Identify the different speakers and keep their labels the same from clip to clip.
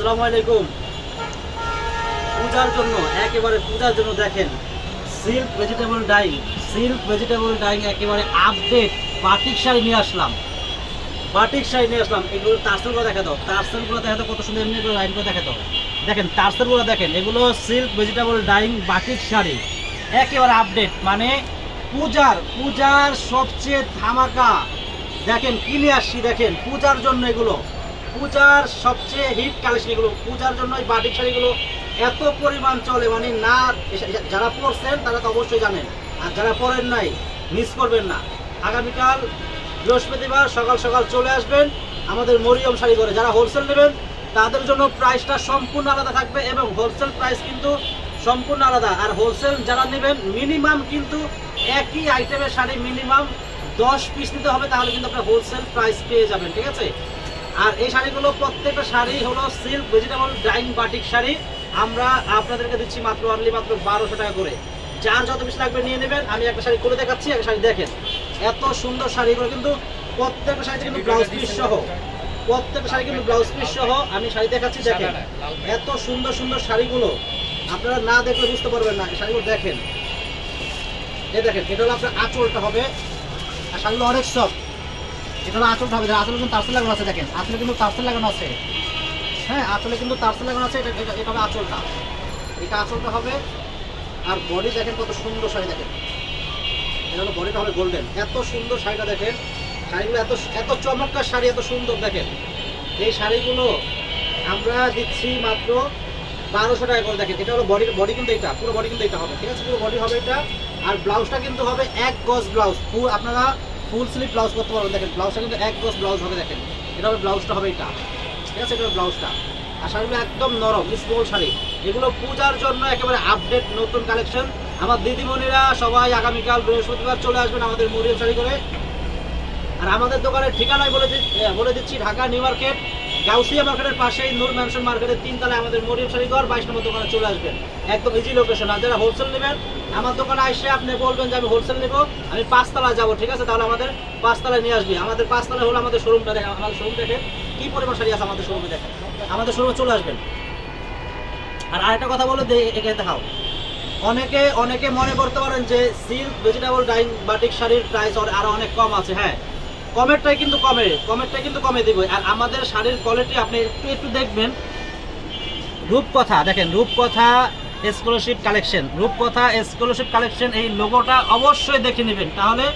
Speaker 1: আসসালামু আলাইকুম। পূজার জন্য, একেবারে পূজার জন্য দেখেন silk vegetable dyeing silk vegetable dyeing একেবারে আপডেট বাটিক শাড়ি নিয়ে আসলাম। বাটিক শাড়ি নিয়ে আসলাম। এগুলো টার্সেলগুলো দেখা দাও। টার্সেলগুলো দেখা দাও, কত সুন্দর এমনি লাইনগুলো দেখা দাও। দেখেন টার্সেলগুলো দেখেন, এগুলো silk vegetable dyeing batik sari. একেবারে আপডেট মানে পূজার পূজার সবচেয়ে ধামাকা। দেখেন কি নিয়ে আসছি, দেখেন, পূজার জন্য এগুলো। পূজার সবচেয়ে হিট কালেকশন এগুলো পূজার জন্য এই বাটিক শাড়িগুলো এত পরিমাণ চলে মানে না, যারা পড়ছেন তারা তো অবশ্যই জানেন। আর যারা পড়েন নাই মিস করবেন না। আগামীকাল বৃহস্পতিবার সকাল সকাল চলে আসবেন আমাদের মরিয়ম শাড়ি করে যারা হোলসেল নেবেন, তাদের জন্য প্রাইসটা সম্পূর্ণ আলাদা থাকবে এবং হোলসেল প্রাইস কিন্তু সম্পূর্ণ আলাদা। আর হোলসেল যারা নেবেন মিনিমাম কিন্তু একই আইটেমের শাড়ি মিনিমাম দশ পিস নিতে হবে, তাহলে কিন্তু আপনার হোলসেল প্রাইস পেয়ে যাবেন, ঠিক আছে? আর এই শাড়িগুলো প্রত্যেকটা শাড়ি হলো silk vegetable dyeing batik sari. আমরা আপনাদেরকে দিচ্ছি মাত্র অনলি মাত্র বারোশো টাকা করে। যার যত বেশি লাগবে নিয়ে নেবেন আমি একটা শাড়ি করে দেখাচ্ছি একটা শাড়ি দেখেন। এত সুন্দর শাড়িগুলো কিন্তু প্রত্যেকটা শাড়িতে কিন্তু ব্লাউজ পিস সহ। প্রত্যেকটা শাড়ি কিন্তু ব্লাউজ পিস সহ। আমি শাড়ি দেখাচ্ছি দেখেন। এত সুন্দর সুন্দর শাড়িগুলো। আপনারা না দেখলে বুঝতে পারবেন না শাড়িগুলো দেখেন। এই দেখেন এটা হলো আপনার আঁচলটা হবে। আর শাড়িগুলো অনেক সফট এটা হলো আঁচলটা হবে আঁচলে কিন্তু তারসেল লাগানো আছে, দেখেন। আঁচলে কিন্তু তারসেল লাগানো আছে। হ্যাঁ আঁচলে কিন্তু তারসেল লাগানো আছে, এটা, এটা- হবে আঁচলটা। এটা আঁচলটা হবে, আর বডি দেখেন কত সুন্দর শাড়ি, দেখেন। এটা হলো বডিটা হবে গোল্ডেন এত সুন্দর শাড়িটা, দেখেন। শাড়িগুলো এত এত চমৎকার শাড়ি, এত সুন্দর, দেখেন। এই শাড়িগুলো আমরা দিচ্ছি মাত্র বারোশো টাকা করে, দেখেন। এটা হলো বডি বডি কিন্তু এটা, পুরো বডি কিন্তু এটা হবে, ঠিক আছে? পুরো বডি হবে এটা, আর ব্লাউজটা কিন্তু হবে এক গজ ব্লাউজ ফুল আপনারা ফুল স্লিভ ব্লাউজ করতে পারবেন। দেখেন, ব্লাউজটা কিন্তু এক গোস ব্লাউজ হবে, দেখেন। এটা হবে ব্লাউজটা হবে এটা। ঠিক আছে এটা ব্লাউজটা। আর শাড়িগুলো একদম নরম স্মল শাড়ি। এগুলো পূজার জন্য একেবারে আপডেট নতুন কালেকশন আমার দিদিমণিরা সবাই আগামীকাল বৃহস্পতিবার চলে আসবেন আমাদের মরিয়ম শাড়ি করে। আর আমাদের দোকানের ঠিকানায় বলে বলে দিচ্ছি ঢাকা নিউ মার্কেট গাউসিয়া মার্কেটের পাশেই নূর ম্যানশন মার্কেটের তিনতলায় আমাদের মরিয়ম শাড়িঘর বাইশ নম্বর দোকানে চলে আসবেন। একদম ইজি লোকেশন আর যারা হোলসেল নেবেন, আমার দোকানে এসে আপনি বলবেন যে আমি হোলসেল নেব, আমি পাঁচতলায় যাব, ঠিক আছে? তাহলে আমাদের পাঁচতলায় নিয়ে আসবি। আমাদের পাঁচতলায় হলো আমাদের শোরুমটা দেখেন। আমাদের শোরুম দেখে কি পরিমাণ শাড়ি আছে আমাদের শোরুমে দেখেন। আমাদের শোরুমে চলে আসবেন। আর আরেকটা কথা বলে এখানে দেখাও। অনেকে অনেকে মনে করতে পারেন যে সিল্ক ভেজিটেবল ডাইং বাটিক শাড়ির প্রাইস আরও অনেক কম আছে। হ্যাঁ। কমেরটাই কিন্তু কমে, কমেরটাই কিন্তু কমে দিব। আর আমাদের শাড়ির কোয়ালিটি আপনি একটু একটু দেখবেন। রূপকথা, দেখেন, Rupkotha scholarship collection Rupkotha scholarship collection এই লোগোটা অবশ্যই দেখে নেবেন। তাহলে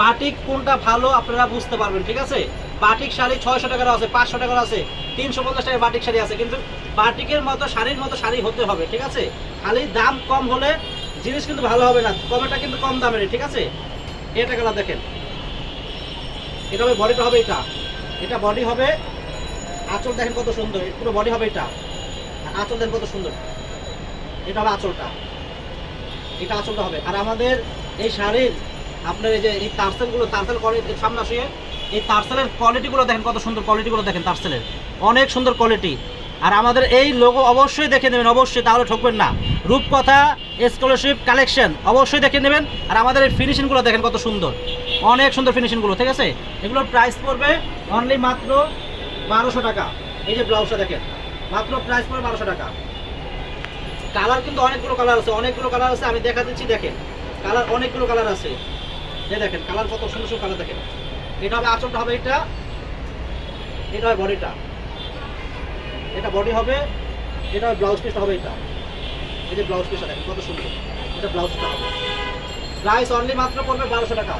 Speaker 1: বাটিক কোনটা ভালো আপনারা বুঝতে পারবেন, ঠিক আছে? বাটিক শাড়ি ছয়শো টাকার আছে, পাঁচশো টাকার আছে, তিনশো পঞ্চাশ টাকার বাটিক শাড়ি আছে, কিন্তু বাটিকের মতো, শাড়ির মতো শাড়ি হতে হবে, ঠিক আছে? খালি দাম কম হলে জিনিস কিন্তু ভালো হবে না কমেটা কিন্তু কম দামের ঠিক আছে? এটা কালার দেখেন। এটা হবে বডিটা হবে এটা। এটা বডি হবে, আঁচল দেখেন কত সুন্দর, পুরো বডি হবে এটা। আঁচল দেখেন কত সুন্দর। এটা হবে আঁচলটা। এটা আঁচলটা হবে। আর আমাদের এই শাড়ির, আপনার এই যে এই তারসেলগুলো, তারসেল সামনে আসিয়ে এই তারসেলের কোয়ালিটিগুলো দেখেন কত সুন্দর কোয়ালিটিগুলো দেখেন তারসেলের। অনেক সুন্দর কোয়ালিটি আর আমাদের এই লোগো অবশ্যই দেখে নেবেন, অবশ্যই, তাহলে ঠকবেন না। রূপকথা স্কলারশিপ কালেকশন অবশ্যই দেখে নেবেন। আর আমাদের এই ফিনিশিংগুলো দেখেন কত সুন্দর। অনেক সুন্দর ফিনিশিংগুলো ঠিক আছে? এগুলোর প্রাইস পড়বে অনলি মাত্র বারোশো টাকা। এই যে ব্লাউজটা দেখেন, মাত্র প্রাইস পড়বে বারোশো টাকা। কালার কিন্তু অনেকগুলো কালার আছে, অনেকগুলো কালার আছে, আমি দেখা দিচ্ছি, দেখেন। কালার অনেকগুলো কালার আছে। এই দেখেন কালার কত সুন্দর সুন্দর কালার দেখেন। এটা হবে আঁচলটা হবে এটা এটা হবে বডিটা এটা বডি হবে, এটা হবে ব্লাউজ পিসটা হবে এটা। এই যে ব্লাউজ দেখেন, কত সুন্দর। এটা ব্লাউজটা হবে প্রাইস অনলি মাত্র পড়বে বারোশো টাকা।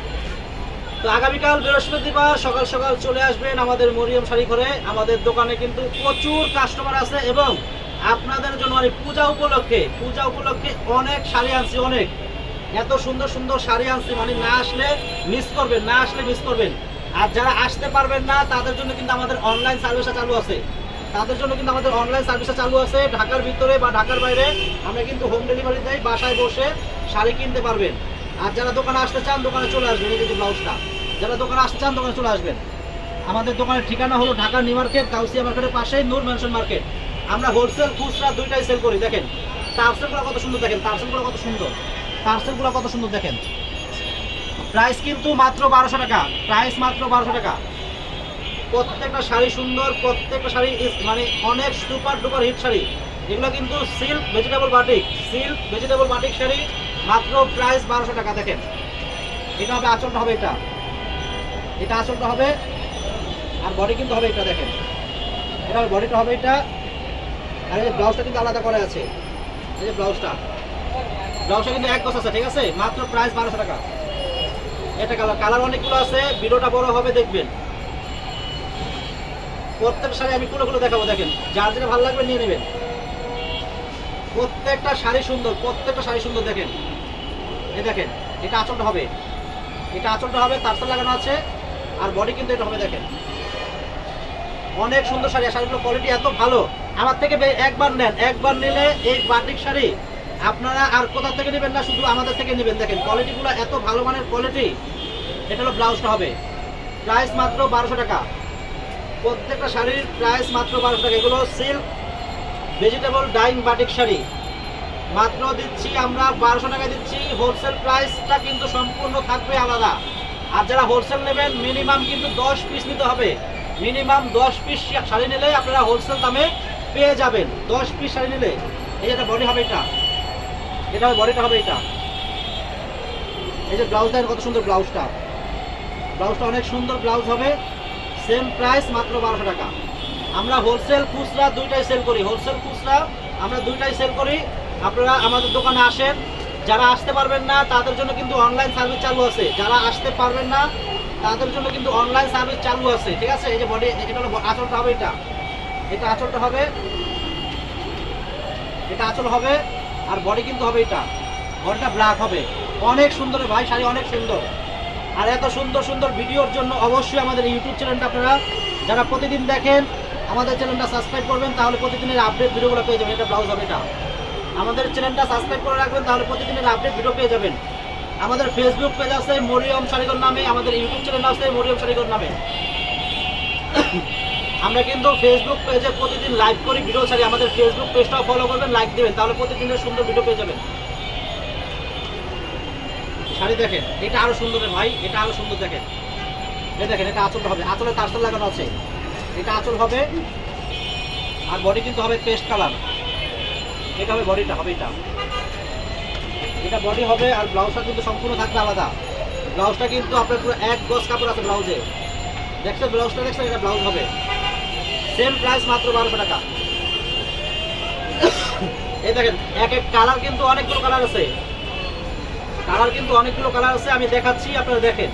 Speaker 1: তো আগামীকাল বৃহস্পতিবার সকাল সকাল চলে আসবেন আমাদের মরিয়ম শাড়ি ঘরে আমাদের দোকানে কিন্তু প্রচুর কাস্টমার আছে এবং আপনাদের জন্য মানে পূজা উপলক্ষে পূজা উপলক্ষে অনেক শাড়ি আনছি, অনেক। এত সুন্দর সুন্দর শাড়ি আনছি মানে না আসলে মিস করবেন, না আসলে মিস করবেন। আর যারা আসতে পারবেন না, তাদের জন্য কিন্তু আমাদের অনলাইন সার্ভিসটা চালু আছে। তাদের জন্য কিন্তু আমাদের অনলাইন সার্ভিসটা চালু আছে। ঢাকার ভিতরে বা ঢাকার বাইরে আমরা কিন্তু হোম ডেলিভারি দেয় বাসায় বসে শাড়ি কিনতে পারবেন। আর যারা দোকানে আসতে চান, দোকানে চলে আসবেন, এই যে ব্লাউজটা। যারা দোকানে আসতে চান, দোকানে চলে আসবেন। আমাদের দোকানের ঠিকানা হলো ঢাকা নিউ মার্কেট কাউসিয়া মার্কেটের পাশেই নূর ম্যানশন মার্কেট। আমরা হোলসেল খুচরা দুইটাই সেল করি, দেখেন। টার্সেলগুলো কত সুন্দর, দেখেন। টার্সেলগুলো কত সুন্দর। টার্সেলগুলো কত সুন্দর, দেখেন। প্রাইস কিন্তু মাত্র বারোশো টাকা। প্রাইস মাত্র বারোশো টাকা। প্রত্যেকটা শাড়ি সুন্দর, প্রত্যেকটা শাড়ি মানে অনেক সুপার ডুপার হিট শাড়ি। এগুলো কিন্তু silk vegetable batik silk vegetable batik sari মাত্র প্রাইস বারোশো টাকা, দেখেন। এটা হবে আঁচলটা হবে এটা। এটা আঁচলটা হবে, আর বডি কিন্তু হবে এটা, দেখেন। এটা বডিটা হবে এটা। আর এই ব্লাউজটা কিন্তু আলাদা করে আছে। এই যে ব্লাউজটা ব্লাউজটা কিন্তু এক গছ আছে, ঠিক আছে? মাত্র প্রাইস বারোশো টাকা। এটা কালার কালার অনেকগুলো আছে, ভিডিওটা বড় হবে, দেখবেন। প্রত্যেক শাড়ি আমি খুলে খুলে দেখাবো, দেখেন। যার যেটা ভালো লাগবে নিয়ে নেবেন। প্রত্যেকটা শাড়ি সুন্দর, প্রত্যেকটা শাড়ি সুন্দর, দেখেন। এই দেখেন, এটা আঁচলটা হবে। এটা আঁচলটা হবে তারসাল লাগানো আছে, আর বডি কিন্তু এটা হবে, দেখেন। অনেক সুন্দর শাড়ি শাড়িগুলোর কোয়ালিটি এত ভালো। আমার থেকে একবার নেন, একবার নিলে এই বাটিক শাড়ি আপনারা আর কোথা থেকে নেবেন না, শুধু আমাদের থেকে নেবেন। দেখেন কোয়ালিটিগুলো এত ভালো মানের কোয়ালিটি এটা হলো ব্লাউজটা হবে। প্রাইস মাত্র বারোশো টাকা। প্রত্যেকটা শাড়ির প্রাইস মাত্র বারোশো টাকা। এগুলো silk vegetable dyeing batik sari. মাত্র দিচ্ছি আমরা বারোশো টাকা দিচ্ছি। হোলসেল প্রাইসটা কিন্তু সম্পূর্ণ থাকবে আলাদা। আর যারা হোলসেল নেবেন মিনিমাম কিন্তু দশ পিস নিতে হবে। মিনিমাম দশ পিস শাড়ি নিলে আপনারা হোলসেল দামে পেয়ে যাবেন। দশ পিস শাড়ি নিলে। এই একটা বডি হবে এটা। এটা বডিটা হবে এটা। এই যে ব্লাউজটা কত সুন্দর ব্লাউজটা ব্লাউজটা অনেক সুন্দর ব্লাউজ হবে। সেম প্রাইস মাত্র বারোশো টাকা। আমরা হোলসেল খুচরা দুইটাই সেল করি। হোলসেল খুচরা আমরা দুইটাই সেল করি। আপনারা আমাদের দোকানে আসেন। যারা আসতে পারবেন না, তাদের জন্য কিন্তু অনলাইন সার্ভিস চালু আছে। যারা আসতে পারবেন না, তাদের জন্য কিন্তু অনলাইন সার্ভিস চালু আছে। ঠিক আছে? এই যে বডি এটা হলো আঁচলটা হবে এটা। এটা আঁচলটা হবে। এটা আঁচল হবে। আর বডি কিন্তু হবে এটা। বডিটা ব্ল্যাক হবে। অনেক সুন্দর ভাই, শাড়ি অনেক সুন্দর। আর এত সুন্দর সুন্দর ভিডিওর জন্য অবশ্যই আমাদের ইউটিউব চ্যানেলটা আপনারা যারা প্রতিদিন দেখেন, আমাদের চ্যানেলটা সাবস্ক্রাইব করবেন, তাহলে প্রতিদিনের আপডেট ভিডিওগুলো পেয়ে যাবেন। এটা ব্লাউজ হবে এটা। আমাদের চ্যানেলটা সাবস্ক্রাইব করে রাখবেন, তাহলে প্রতিদিনের আপডেট ভিডিও পেয়ে যাবেন। আমাদের ফেসবুক পেজ আছে, মরিয়ম শাড়িগর নামে, আমাদের ইউটিউব চ্যানেল আছে, মরিয়ম শাড়িগর নামে। আমরা কিন্তু ফেসবুক পেজে প্রতিদিন লাইভ করি, ভিডিও ছাড়ি। আমাদের ফেসবুক পেজটাও ফলো করবেন লাইক দেবেন, তাহলে প্রতিদিনের সুন্দর ভিডিও পেয়ে যাবেন। শাড়ি দেখেন, এটা আরও সুন্দর ভাই, এটা আরও সুন্দর দেখেন। এই দেখেন, এটা আঁচল হবে, আঁচলে তারসাল লাগানো আছে। এটা আঁচল হবে, আর বডি কিন্তু হবে পেস্ট কালার এটা হবে বডিটা হবে এটা। এটা বডি হবে, আর ব্লাউজটা কিন্তু সম্পূর্ণ থাকবে আলাদা। ব্লাউজটা কিন্তু আপনার পুরো এক গজ কাপড় আছে ব্লাউজে দেখছেন ব্লাউজটা দেখছেন, এটা ব্লাউজ হবে। সেম প্রাইস মাত্র বারোশো টাকা। এই দেখেন, এক এক কালার কিন্তু অনেকগুলো কালার আছে। কালার কিন্তু অনেকগুলো কালার আছে, আমি দেখাচ্ছি, আপনারা দেখেন।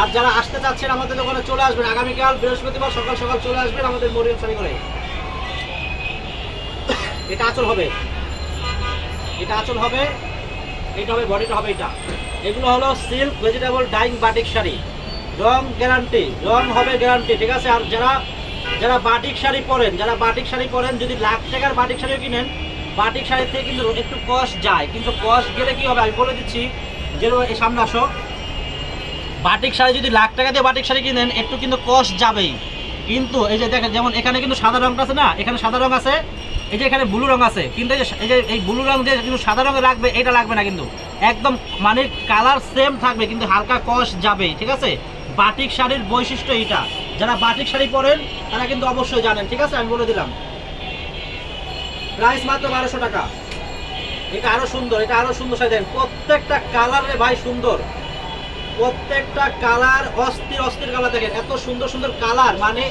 Speaker 1: আর যারা আসতে চাচ্ছেন, আমাদের দোকানে চলে আসবেন। আগামীকাল বৃহস্পতিবার সকাল সকাল চলে আসবেন আমাদের মরিয়ম করে এটা আচল হবে। এটা আচল হবে। এটা হবে, বডিটা হবে এটা। এগুলো হলো silk vegetable dyeing batik sari. রং গ্যারান্টি, রং হবে গ্যারান্টি, ঠিক আছে? আর যারা যারা বাটিক শাড়ি পরেন, যারা বাটিক শাড়ি পরেন, যদি লাখ টাকার বাটিক শাড়িও কিনেন বাটিক শাড়ি থেকে কিন্তু একটু কস্ট যায়। কিন্তু কস্ট গেলে কি হবে? আমি বলে দিচ্ছি যে সামনে আসো। বাটিক শাড়ি যদি লাখ টাকা দিয়ে বাটিক শাড়ি কিনেন, একটু কিন্তু কস্ট যাবেই। কিন্তু এই যে দেখেন, যেমন এখানে কিন্তু সাদা রঙটা আছে না? এখানে সাদা রং আছে, এই যে এখানে ব্লু রং আছে। কিন্তু এই যে এই ব্লু রং দিয়ে কিন্তু সাদা রঙে রাখবে এটা লাগবে না কিন্তু। একদম মানে কালার সেম থাকবে, কিন্তু হালকা কস যাবে ঠিক আছে? বাটিক শাড়ির বৈশিষ্ট্য এইটা। যারা বাটিক শাড়ি পরেন, তারা কিন্তু অবশ্যই জানেন, ঠিক আছে? আমি বলে দিলাম। প্রাইস মাত্র বারোশো টাকা। এটা আরও সুন্দর, এটা আরও সুন্দর দেন প্রত্যেকটা কালারে ভাই সুন্দর। প্রত্যেকটা কালার অস্থির অস্থির কালার দেখেন। এত সুন্দর সুন্দর কালার। মানে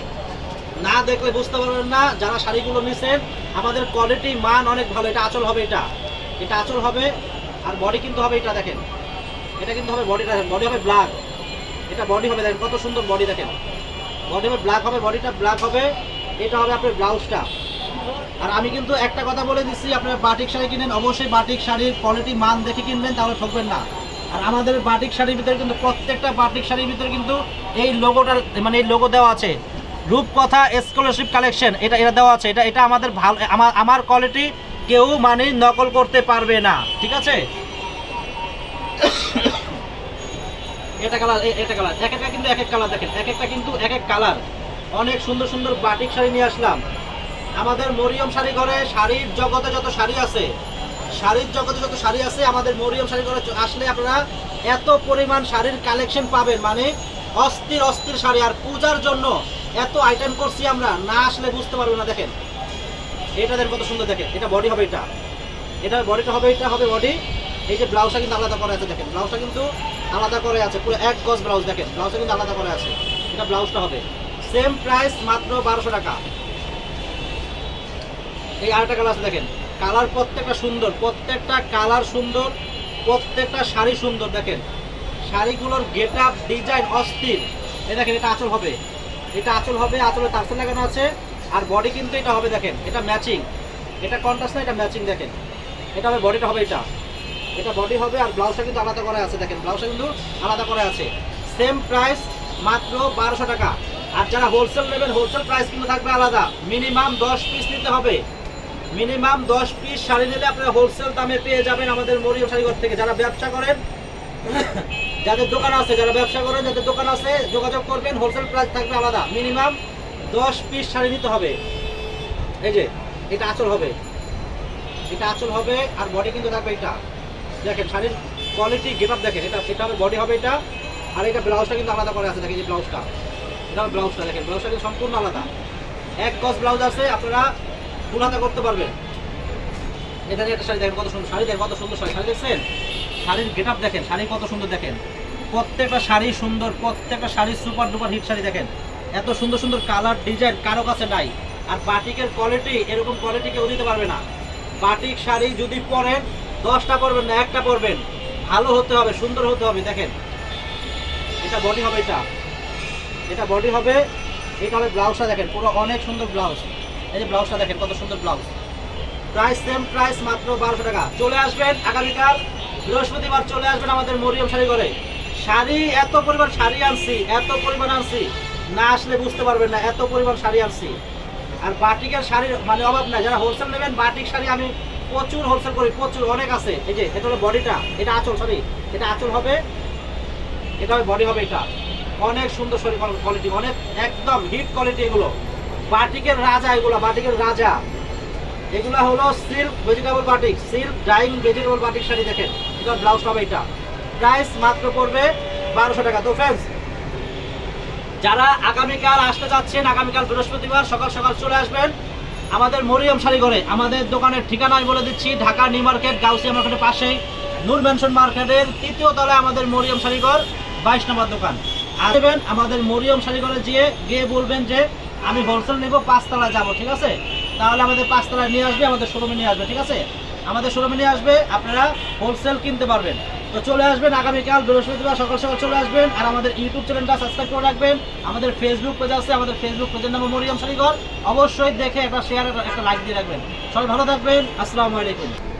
Speaker 1: না দেখলে বুঝতে পারবেন না, যারা শাড়িগুলো নিছেন, আমাদের কোয়ালিটি মান অনেক ভালো। এটা আচল হবে এটা। এটা আচল হবে, আর বডি কিন্তু হবে এটা দেখেন। এটা কিন্তু হবে বডিটা বডি হবে ব্ল্যাক এটা বডি হবে, দেখেন, কত সুন্দর বডি দেখেন। বডি হবে ব্ল্যাক হবে বডিটা ব্ল্যাক হবে। এটা হবে আপনার ব্লাউজটা আর আমি কিন্তু একটা কথা বলে দিচ্ছি, আপনারা বাটিক শাড়ি কিনেন, অবশ্যই বাটিক শাড়ির কোয়ালিটি মান দেখে কিনবেন, তাহলে ঠকবেন না। আর আমাদের বাটিক শাড়ির ভিতরে কিন্তু প্রত্যেকটা বাটিক শাড়ির ভিতরে কিন্তু এই লোগোটার মানে এই লোগো দেওয়া আছে। রূপকথা স্কলারশিপ কালেকশন এটা এটা দেওয়া আছে। এটা এটা আমাদের ভালো আমার আমার কোয়ালিটি কেউ মানে নকল করতে পারবে না। ঠিক আছে? এটা কালার এটা কালার এক একটা কিন্তু এক এক কালার দেখেন। এক একটা কিন্তু এক এক কালার অনেক সুন্দর সুন্দর বাটিক শাড়ি নিয়ে আসলাম। আমাদের মরিয়ম শাড়ি ঘরে শাড়ির জগতে যত শাড়ি আছে, শাড়ির জগতে যত শাড়ি আছে, আমাদের মরিয়ম শাড়ি ঘরে আসলে আপনারা এত পরিমাণ শাড়ির কালেকশন পাবেন। মানে অস্থির অস্থির শাড়ি। আর পূজার জন্য এত আইটেম করছি আমরা, না আসলে বুঝতে পারব না। দেখেন, এটা দেখেন কত সুন্দর দেখেন। এটা বডি হবে এটা। এটা বডিটা হবে, এটা হবে বডি এই যে ব্লাউজটা কিন্তু আলাদা করে আছে, দেখেন। ব্লাউজটা কিন্তু আলাদা করে আছে, পুরো এক গজ ব্লাউজ দেখেন। ব্লাউজটা কিন্তু আলাদা করে আছে। এটা ব্লাউজটা হবে। সেম প্রাইস মাত্র বারোশো টাকা। এই আরেকটা কালার আছে দেখেন। কালার প্রত্যেকটা সুন্দর, প্রত্যেকটা কালার সুন্দর, প্রত্যেকটা শাড়ি সুন্দর, দেখেন। শাড়িগুলোর গেট আপ ডিজাইন অস্থির। এই দেখেন, এটা আঁচল হবে। এটা আঁচল হবে, আঁচলে তারসেল লাগানো আছে, আর বডি কিন্তু এটা হবে, দেখেন, এটা ম্যাচিং এটা কন্ট্রাস্ট না, এটা ম্যাচিং দেখেন। এটা হবে বডিটা হবে এটা। এটা বডি হবে, আর ব্লাউজটা কিন্তু আলাদা করা আছে, দেখেন। ব্লাউজটা কিন্তু আলাদা করা আছে। সেম প্রাইস মাত্র বারোশো টাকা। আর যারা হোলসেল নেবেন হোলসেল প্রাইস কিন্তু থাকবে আলাদা। মিনিমাম দশ পিস নিতে হবে। মিনিমাম দশ পিস শাড়ি নিলে আপনারা হোলসেল দামে পেয়ে যাবেন আমাদের মরিয়ম শাড়িঘর থেকে। যারা ব্যবসা করেন, যাদের দোকান আছে, যারা ব্যবসা করেন, যাদের দোকান আছে, যোগাযোগ করবেন হোলসেল প্রাইস থাকবে আলাদা। মিনিমাম দশ পিস শাড়ি নিতে হবে। এই যে, এটা আঁচল হবে। এটা আঁচল হবে, আর বডি কিন্তু থাকবে এটা। দেখেন, শাড়ির কোয়ালিটি গেট আপ দেখেন, এটা এটা হবে বডি হবে এটা, আর এটা ব্লাউজটা কিন্তু আলাদা করে আছে, দেখেন যে ব্লাউজটা এটা ব্লাউজটা দেখেন ব্লাউজটা কিন্তু সম্পূর্ণ আলাদা। এক গজ ব্লাউজ আছে, আপনারা ফুল করতে পারবেন। এটা নিয়ে একটা শাড়ি দেখেন কত সুন্দর, শাড়ি দেখেন কত সুন্দর শাড়ি শাড়ি দেখছেন? শাড়ির গেট আপ দেখেন, শাড়ি কত সুন্দর দেখেন। প্রত্যেকটা শাড়ি সুন্দর, প্রত্যেকটা sari super duper hit sari দেখেন। এত সুন্দর সুন্দর কালার ডিজাইন কারও কাছে নাই। আর বাটিকের কোয়ালিটি এরকম কোয়ালিটি কেউ দিতে পারবে না। বাটিক শাড়ি যদি পরেন, দশটা পরবেন না, একটা পরবেন। ভালো হতে হবে, সুন্দর হতে হবে, দেখেন। এটা বডি হবে এটা। এটা বডি হবে, এটা হবে ব্লাউজটা দেখেন, পুরো অনেক সুন্দর ব্লাউজ এই যে ব্লাউজটা দেখেন, কত সুন্দর ব্লাউজ। প্রাইস সেম, প্রাইস মাত্র বারোশো টাকা। চলে আসবেন আগামীকাল, বৃহস্পতিবার চলে আসবেন আমাদের মরিয়ম শাড়ি করে শাড়ি এত পরিমাণ শাড়ি আনছি, এত পরিমাণ আনছি, না আসলে বুঝতে পারবেন না, এত পরিমাণ শাড়ি আনছি। আর বাটিকের শাড়ির মানে অভাব নাই, যারা হোলসেল নেবেন, বাটিক শাড়ি আমি প্রচুর হোলসেল করি, প্রচুর, অনেক আছে। এই যে, এটা হলো বডিটা, এটা আঁচল সরি এটা আঁচল হবে, এটা বডি হবে এটা। অনেক সুন্দর শরীর কোয়ালিটি অনেক, একদম হিট কোয়ালিটি এগুলো। বাটিকের রাজা এগুলো, বাটিকের রাজা। এগুলা হলো silk vegetable batik, silk, dyeing vegetable batik sari দেখেন। এটা ব্লাউজ পাবে এটা। প্রাইস মাত্র পড়বে বারোশো টাকা। তো ফ্রেন্ডস যারা আগামীকাল আসতে যাচ্ছেন আগামীকাল বৃহস্পতিবার সকাল সকাল চলে আসবেন, আমাদের মরিয়ম শাড়িঘরে আমাদের দোকানের ঠিকানা আমি বলে দিচ্ছি, ঢাকা নিউ মার্কেট, গাউসিয়া মার্কেটের পাশেই নূর ম্যানশন মার্কেটের তৃতীয় তলায় আমাদের মরিয়ম শাড়িঘর বাইশ নম্বর দোকান। আসবেন আমাদের মরিয়ম শাড়িঘরে গিয়ে গিয়ে বলবেন যে আমি হোলসেল নেব পাঁচতলা যাব, ঠিক আছে? তাহলে আমাদের পাঁচতলায় নিয়ে আসবে, আমাদের শোরুমে নিয়ে আসবে, ঠিক আছে? আমাদের শোরুমে নিয়ে আসবে, আপনারা হোলসেল কিনতে পারবেন। তো চলে আসবেন, আগামীকাল বৃহস্পতিবার সকাল সকাল চলে আসবেন, আর আমাদের ইউটিউব চ্যানেলটা সাবস্ক্রাইব করে রাখবেন। আমাদের ফেসবুক পেজ আছে, আমাদের ফেসবুক পেজের নাম মরিয়ম শাড়িঘর অবশ্যই দেখে একটা শেয়ার একটা লাইক দিয়ে রাখবেন। সবাই ভালো থাকবেন, আসসালামু আলাইকুম।